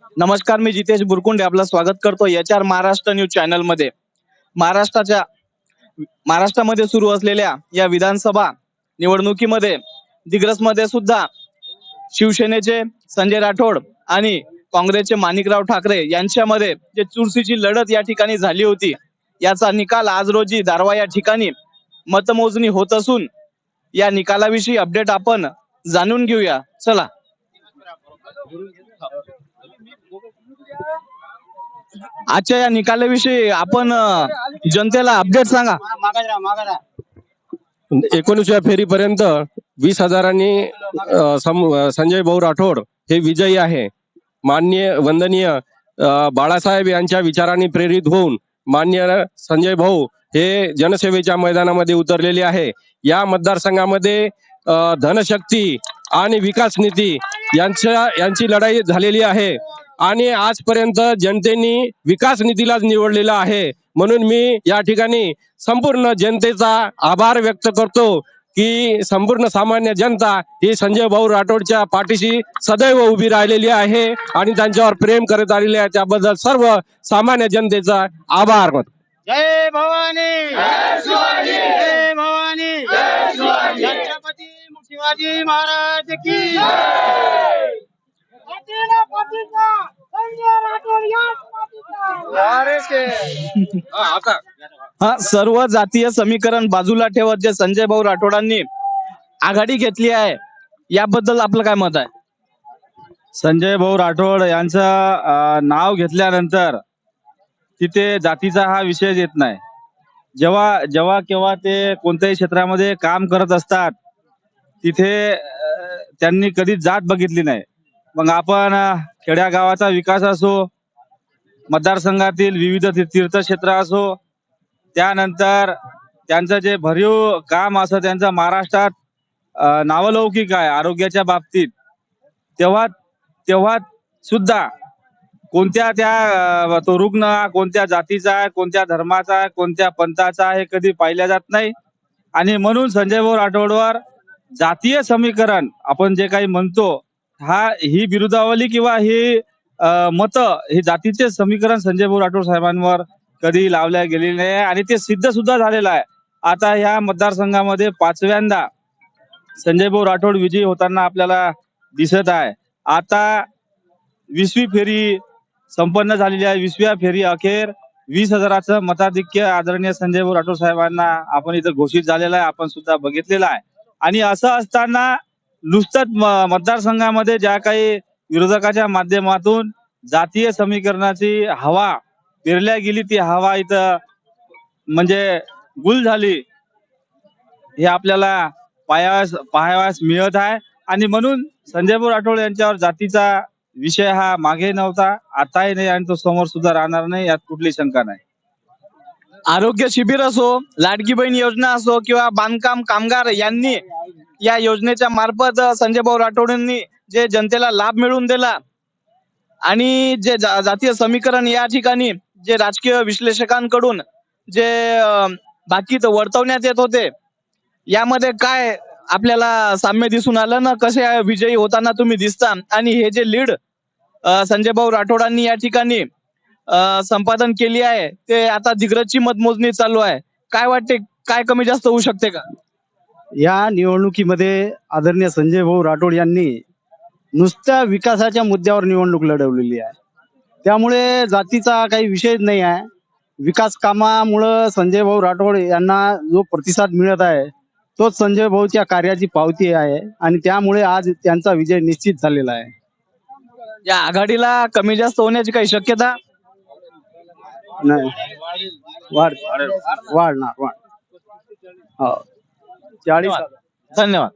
नमस्कार मी जितेश बुरकुंडे आपलं स्वागत करतो एच आर महाराष्ट्र न्यूज चॅनलमध्ये महाराष्ट्राच्या महाराष्ट्रामध्ये सुरू असलेल्या या विधानसभा निवडणुकीमध्ये दिग्रसमध्ये सुद्धा शिवसेनेचे संजय राठोड आणि काँग्रेसचे माणिकराव ठाकरे यांच्यामध्ये जे चुरशीची लढत या ठिकाणी झाली होती याचा निकाल आज रोजी दारवा या ठिकाणी मतमोजणी होत असून या निकालाविषयी अपडेट आपण जाणून घेऊया. चला. आजच्या या निकालाविषयी आपण जनतेला अपडेट सांगा. एकोणीसव्या फेरीपर्यंत वीस हजारांनी संजय भाऊ राठोड हे विजयी आहे. मान्य वंदनीय बाळासाहेब यांच्या विचारांनी प्रेरित होऊन मान्य संजय भाऊ हे जनसेवेच्या मैदानामध्ये उतरलेले आहे. या मतदारसंघामध्ये धनशक्ती आणि विकास नीती यांच्या यांची लढाई झालेली आहे. आणि आजपर्यंत जनतेनी विकास निधीलाच निवडलेला आहे. म्हणून मी या ठिकाणी संपूर्ण जनतेचा आभार व्यक्त करतो की संपूर्ण सामान्य जनता ही संजय भाऊ राठोडच्या पाठीशी सदैव उभी राहिलेली आहे आणि त्यांच्यावर प्रेम करत आलेली आहे. त्याबद्दल सर्व सामान्य जनतेचा आभार जय भवानी! जय भवानी! छत्रपती शिवाजी महाराज की पाटीला, पाटीला, संजय राठोड याच पाटीला. हा सर्व जातीय समीकरण बाजूला ठेवत जे संजय भाऊ राठोडांनी आघाडी घेतली आहे याबद्दल आपलं काय मत आहे? संजय भाऊ राठोड यांचं अं, नाव घेतल्यानंतर तिथे जातीचा हा विषय येत नाही. जेव्हा जेव्हा केव्हा ते कोणत्याही क्षेत्रामध्ये काम करत असतात तिथे अं, त्यांनी कधी जात बघितली नाही. मग आपण खेड्या गावाचा विकास असो मतदारसंघातील विविध ती- तीर्थक्षेत्र असो त्यानंतर त्यांचं जे भरीव काम असं त्यांचं महाराष्ट्रात नावलौकिक आहे आरोग्याच्या बाबतीत. तेव्हा तेव्हा सुद्धा कोणत्या त्या तो रुग्ण कोणत्या जातीचा आहे कोणत्या धर्माचा आहे कोणत्या पंथाचा आहे हे कधी पाहिल्या जात नाही. आणि म्हणून संजय भाऊ राठोडवर जातीय समीकरण आपण जे काही म्हणतो हा ही बिरुदावली किंवा ही मत हे जातीचे समीकरण संजय भाऊ राठोड साहेबांवर कधी लावल्या गेलेली नाही आणि ते सिद्ध सुद्धा झालेलं आहे. आता ह्या मतदारसंघामध्ये पाचव्यांदा संजय भाऊ राठोड विजयी होताना आपल्याला दिसत आहे. आता वीसवी फेरी संपन्न झालेली आहे. वीसव्या फेरी अखेर वीस हजाराचं मताधिक्य आदरणीय संजय भाऊ राठोड साहेबांना आपण इथं घोषित झालेलं आहे. आपण सुद्धा बघितलेलं आहे. आणि असं असताना नुसतंच मतदारसंघामध्ये ज्या काही विरोधकाच्या माध्यमातून जातीय समीकरणाची हवा पेरल्या गेली ती हवा इथं म्हणजे गुल झाली हे आपल्याला पायास पाहावयास मिळत आहे. आणि म्हणून संजय राठोड यांच्यावर जातीचा विषय हा मागे नव्हता आताही नाही आणि तो समोर सुद्धा राहणार नाही यात कुठली शंका नाही. आरोग्य शिबिर असो लाडकी बहीण योजना असो किंवा बांधकाम कामगार यांनी या योजनेच्या मार्फत संजय भाऊ राठोडांनी जे जनतेला लाभ मिळवून दिला आणि जे जातीय समीकरण या ठिकाणी जे राजकीय विश्लेषकांकडून जे बाकीत वर्तवण्यात येत होते यामध्ये काय आपल्याला साम्य दिसून आलं ना? कसे विजयी होताना तुम्ही दिसता. आणि हे जे लीड संजय भाऊ राठोडांनी या ठिकाणी संपादन केली आहे ते आता दिग्रजची मतमोजणी चालू आहे. काय वाटते? काय कमी जास्त होऊ शकते का? या निवडणुकीमध्ये आदरणीय संजय भाऊ राठोड यांनी नुसत्या विकासाच्या मुद्द्यावर निवडणूक लढवलेली आहे. त्यामुळे जातीचा काही विषय नाही आहे. विकास कामामुळं संजय भाऊ राठोड यांना जो प्रतिसाद मिळत आहे तोच संजय भाऊच्या कार्याची पावती आहे आणि त्यामुळे आज त्यांचा विजय निश्चित झालेला आहे. या आघाडीला कमी जास्त होण्याची काही शक्यता? नाही. वाढ वाढणार वाढ. हो. चाळीस धन्यवाद.